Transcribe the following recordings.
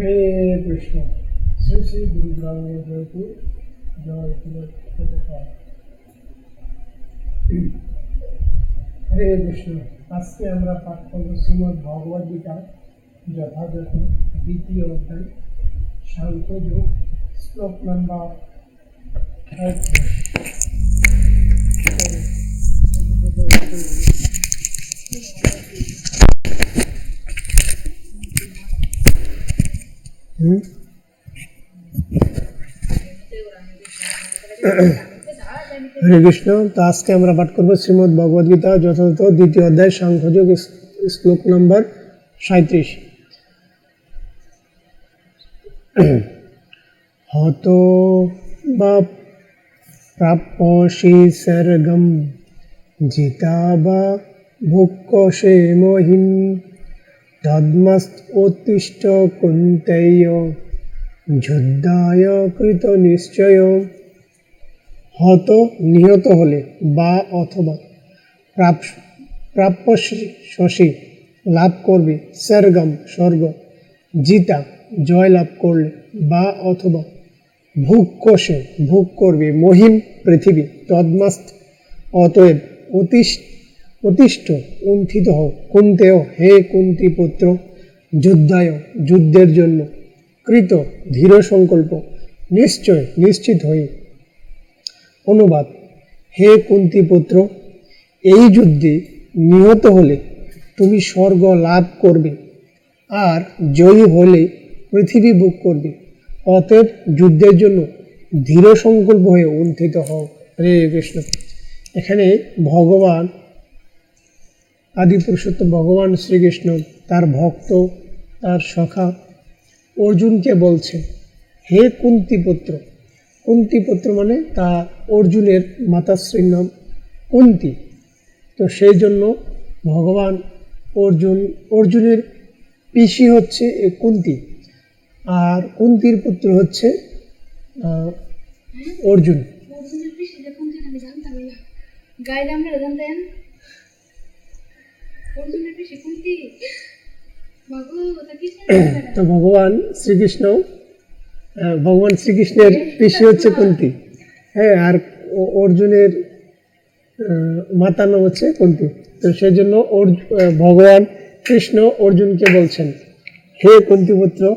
হরে কৃষ্ণ, শ্রী শ্রী গুরু গ্রাম জয়পুর জয় হরে কৃষ্ণ, আজকে আমরা পাঠ করব শ্রীমদ ভগবদ গীতা, যথাযথ দ্বিতীয় অধ্যায় শান্তযোগ শ্লোক নাম্বার হুম হরে কৃষ্ণ, তো আজকে আমরা পাঠ করব শ্রীমদ ভগবদ গীতা, যথাযথ দ্বিতীয় অধ্যায়, সাংখ্যযোগ শ্লোক নম্বর সাঁত্রিশ হত বা প্রাপ্যসি সর্গম জিতা বা ভুক্কষে মহিম। তদ্মস্ত উত্তিষ্ঠ কুন্তেয় যুদ্ধায় কৃত নিশ্চয় হত নিহত হলে বা অথবা প্রাপ প্রাপ্য শশী লাভ করবে সর্গম স্বর্গ, জিতা জয় লাভ করলে বা অথবা ভোগ কোষে ভোগ করবে মহিম পৃথিবী। তদ্মাস্ত, অতএব অতিষ্ঠ অতিষ্ঠ উন্থিত হও। কুন্তেয় হে কুন্তি পুত্র, যুদ্ধায় যুদ্ধের জন্য কৃত ধীর সংকল্প, নিশ্চয় নিশ্চিত হয়ে অনুবাদ, হে কুন্তিপুত্র এই যুদ্ধে নিহত হলে তুমি স্বর্গ লাভ করবে, আর জয়ী হলে পৃথিবী বুক করবে। অতএব যুদ্ধের জন্য দৃঢ় সংকল্প হয়ে উন্থিত হও। হরে কৃষ্ণ। এখানে ভগবান আদি পুরুষোত্তম ভগবান শ্রীকৃষ্ণ, তার ভক্ত, তার সখা অর্জুনকে বলছে, হে কুন্তিপুত্র। কুন্তিপুত্র মানে তা অর্জুনের মাতাশ্রীর নাম, কুন্তি। তো সেই জন্য ভগবান অর্জুন, অর্জুনের পিসি হচ্ছে কুন্তি। আর কুন্তির পুত্র হচ্ছে অর্জুন। তো ভগবান শ্রীকৃষ্ণ ভগবান শ্রীকৃষ্ণের পিসি হচ্ছে কুন্তি। হ্যাঁ আর অর্জুনের মাতার নাম হচ্ছে কুন্তি। তো সেই জন্য ভগবান কৃষ্ণ অর্জুনকে বলছেন হে কুন্তিপুত্র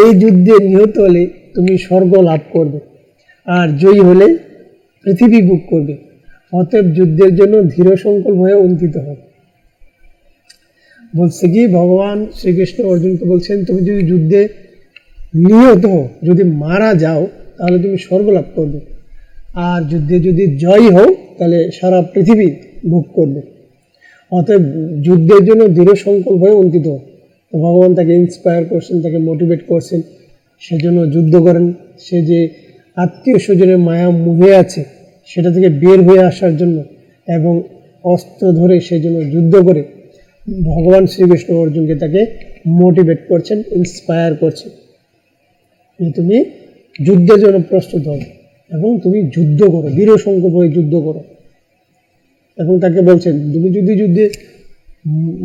এই যুদ্ধে নিহত হলে তুমি স্বর্গ লাভ করবে আর জয়ী হলে পৃথিবী বুক করবে। অতএব যুদ্ধের জন্য ধীর সংকল্প হয়ে অঙ্কিত হবে। বলছে কি, ভগবান শ্রীকৃষ্ণ অর্জুনকে বলছেন, তুমি যদি যুদ্ধে নিহত, যদি মারা যাও, তাহলে তুমি স্বর্গ লাভ করবে। আর যুদ্ধে যদি জয় হও, তাহলে সারা পৃথিবী ভোগ করবে। অতএব যুদ্ধের জন্য দৃঢ় সংকল্প হয়ে অঙ্কিত। ভগবান তাকে ইন্সপায়ার করছেন, তাকে মোটিভেট করছেন। সেজন্য যুদ্ধ করেন। সে যে আত্মীয় স্বজনের মায়া মুহে আছে, সেটা থেকে বের হয়ে আসার জন্য এবং অস্ত্র ধরে সেজন্য যুদ্ধ করে ভগবান শ্রীকৃষ্ণ অর্জুনকে তাকে মোটিভেট করছেন ইন্সপায়ার করছেন যে তুমি যুদ্ধের জন্য প্রস্তুত হও এবং তুমি যুদ্ধ করো দৃঢ় সংকল্প হয়ে যুদ্ধ করো। এবং তাকে বলছেন তুমি যদি যুদ্ধে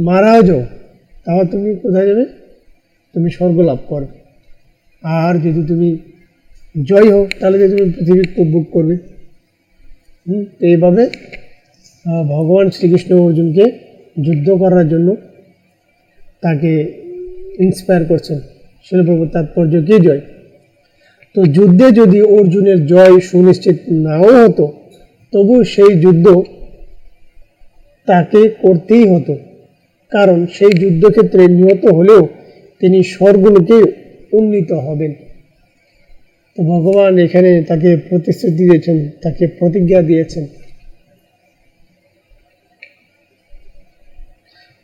মারাও যাও তাও তুমি কোথায় যাবে? তুমি স্বর্গ লাভ করবে। আর যদি তুমি জয় হও তাহলে তুমি পৃথিবী উপভোগ করবে। হুম, এইভাবে ভগবান শ্রীকৃষ্ণ অর্জুনকে যুদ্ধ করার জন্য তাকে ইন্সপায়ার করছেন শিলপ্রভু তাৎপর্য কি জয়? তো যুদ্ধে যদি অর্জুনের জয় সুনিশ্চিত নাও হতো, তবু সেই যুদ্ধ তাকে করতেই হতো। কারণ সেই যুদ্ধক্ষেত্রে নিহত হলেও তিনি স্বর্গলোকে উন্নীত হবেন। তো ভগবান এখানে তাকে প্রতিশ্রুতি দিয়েছেন, তাকে প্রতিজ্ঞা দিয়েছেন।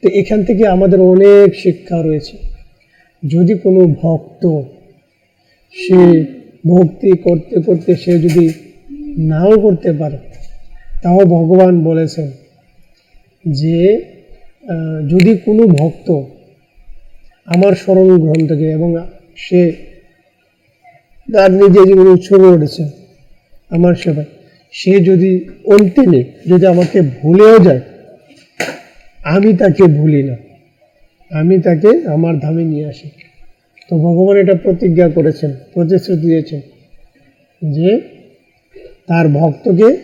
তো এখান থেকে আমাদের অনেক শিক্ষা রয়েছে। যদি কোনো ভক্ত সে ভক্তি করতে করতে সে যদি নাও করতে পারে, তাও ভগবান বলেছেন যে যদি কোনো ভক্ত আমার স্মরণ গ্রহণ থেকে এবং সে তার নিজে জীবনে উৎসর্গ করেছে আমার সেবায়, সে যদি অন্তিমে যদি আমাকে ভুলেও যায় আমি তাকে ভুলি না। আমি তাকে আমার ধামে নিয়ে আসি। তো ভগবান এটা প্রতিজ্ঞা করেছেন, প্রতিশ্রুতি দিয়েছেন যে তার ভক্তকে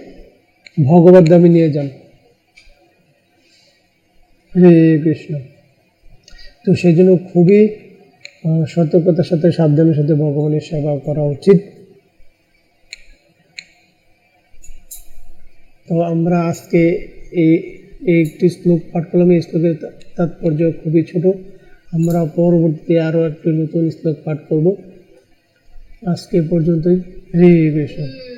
ভগবত ধামে নিয়ে যান। হরে কৃষ্ণ। তো সেই জন্য খুবই সতর্কতার সাথে, সাবধানের সাথে ভগবানের সেবা করা উচিত। তো আমরা আজকে এই এই একটি শ্লোক পাঠ করলাম এই শ্লোকের তাৎপর্য খুবই ছোট। আমরা পরবর্তীতে আরও একটি নতুন শ্লোক পাঠ করব। আজকে পর্যন্তই। হরে